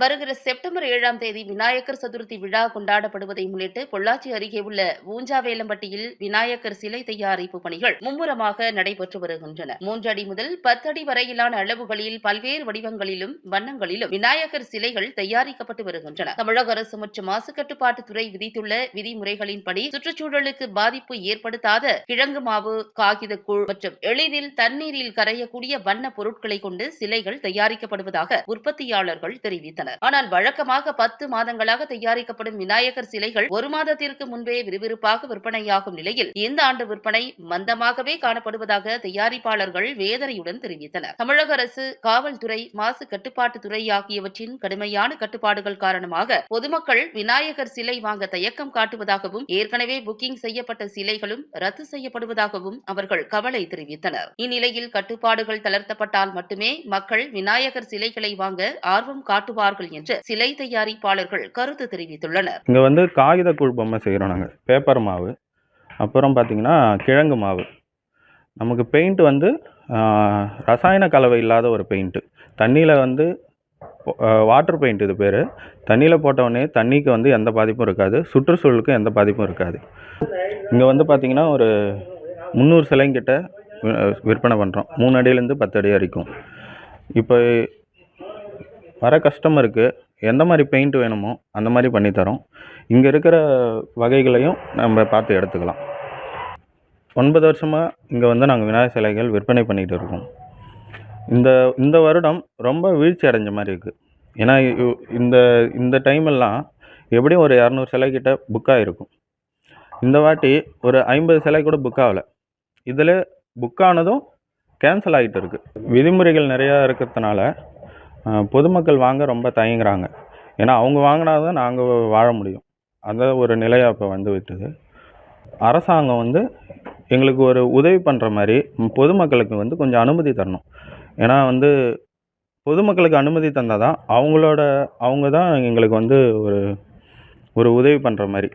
வருகிற செப்டம்பர் ஏழாம் தேதி விநாயகர் சதுர்த்தி விழா கொண்டாடப்படுவதை முன்னிட்டு பொள்ளாச்சி அருகே உள்ள ஊஞ்சாவேலம்பட்டியில் விநாயகர் சிலை தயாரிப்பு பணிகள் மும்முரமாக நடைபெற்று வருகின்றன. மூன்று அடி முதல் பத்து அடி வரையிலான அளவுகளில் பல்வேறு வடிவங்களிலும் வண்ணங்களிலும் விநாயகர் சிலைகள் தயாரிக்கப்பட்டு வருகின்றன. தமிழக அரசு மற்றும் மாசு துறை விதித்துள்ள விதிமுறைகளின்படி சுற்றுச்சூழலுக்கு பாதிப்பு ஏற்படுத்தாத கிழங்கு மாவு காகிதக்கூழ் மற்றும் எளிதில் தண்ணீரில் கரையக்கூடிய வண்ண பொருட்களை கொண்டு சிலைகள் தயாரிக்கப்படுவதாக உற்பத்தியாளர்கள் தெரிவித்தனர். ஆனால் வழக்கமாக பத்து மாதங்களாக தயாரிக்கப்படும் விநாயகர் சிலைகள் ஒரு மாதத்திற்கு முன்பே விறுவிறுப்பாக விற்பனையாகும் நிலையில் இந்த ஆண்டு விற்பனை மந்தமாகவே காணப்படுவதாக தயாரிப்பாளர்கள் வேதனையுடன் தெரிவித்தனர். தமிழக அரசு காவல்துறை மாசு கட்டுப்பாட்டுத்துறை ஆகியவற்றின் கடுமையான கட்டுப்பாடுகள் காரணமாக பொதுமக்கள் விநாயகர் சிலை வாங்க தயக்கம் காட்டுவதாகவும் ஏற்கனவே புக்கிங் செய்யப்பட்ட சிலைகளும் ரத்து செய்யப்படுவதாகவும் அவர்கள் கவலை தெரிவித்தனர். இந்நிலையில் கட்டுப்பாடுகள் தளர்த்தப்பட்டால் மட்டுமே மக்கள் விநாயகர் சிலைகளை வாங்க ஆர்வம் காட்டுவார்கள் என்று சிலை தயாரிப்பாளர்கள் கருத்து தெரிவித்துள்ளனர். இங்கே வந்து காகித கூழ் பொம்மை செய்கிறோம் நாங்கள் பேப்பர் மாவு அப்புறம் பார்த்திங்கன்னா கிழங்கு மாவு. நமக்கு பெயிண்ட் வந்து ரசாயன கலவை இல்லாத ஒரு பெயிண்ட்டு தண்ணியில் வந்து வாட்டர் பெயிண்ட் இது பேர். தண்ணியில் போட்டவுடனே தண்ணிக்கு வந்து எந்த பாதிப்பும் இருக்காது. சுற்றுச்சூழலுக்கும் எந்த பாதிப்பும் இருக்காது. இங்கே வந்து பார்த்திங்கன்னா ஒரு முந்நூறு சிலைங்கிட்ட விற்பனை பண்ணுறோம் மூணு அடியிலேருந்து பத்து அடி வரைக்கும். இப்போ வர கஸ்டமருக்கு எந்த மாதிரி பெயிண்ட் வேணுமோ அந்த மாதிரி பண்ணித்தரோம் இங்கே இருக்கிற வகைகளையும் நம்ம பார்த்து எடுத்துக்கலாம். ஒன்பது வருஷமாக இங்கே வந்து நாங்கள் விநாயகர் சிலைகள் விற்பனை பண்ணிகிட்டு இருக்கோம். இந்த இந்த வருடம் ரொம்ப வீழ்ச்சி அடைஞ்ச மாதிரி இருக்குது ஏன்னா இந்த இந்த டைம் எல்லாம் எப்படியும் ஒரு இரநூறு சிலை கிட்ட இருக்கும் இந்த வாட்டி ஒரு ஐம்பது சிலை கூட புக் ஆகலை. இதில் புக் ஆனதும் கேன்சல் ஆகிட்டு இருக்குது விதிமுறைகள் நிறையா இருக்கிறதுனால பொதுமக்கள் வாங்க ரொம்ப தயங்குறாங்க. ஏன்னா அவங்க வாங்கினா தான் நாங்கள் வாழ முடியும். அந்த ஒரு நிலையாக இப்போ வந்து விட்டுது. அரசாங்கம் வந்து எங்களுக்கு ஒரு உதவி பண்ணுற மாதிரி பொதுமக்களுக்கு வந்து கொஞ்சம் அனுமதி தரணும். ஏன்னா வந்து பொதுமக்களுக்கு அனுமதி தந்தால் தான் அவங்களோட அவங்க தான் எங்களுக்கு வந்து ஒரு ஒரு உதவி பண்ணுற மாதிரி.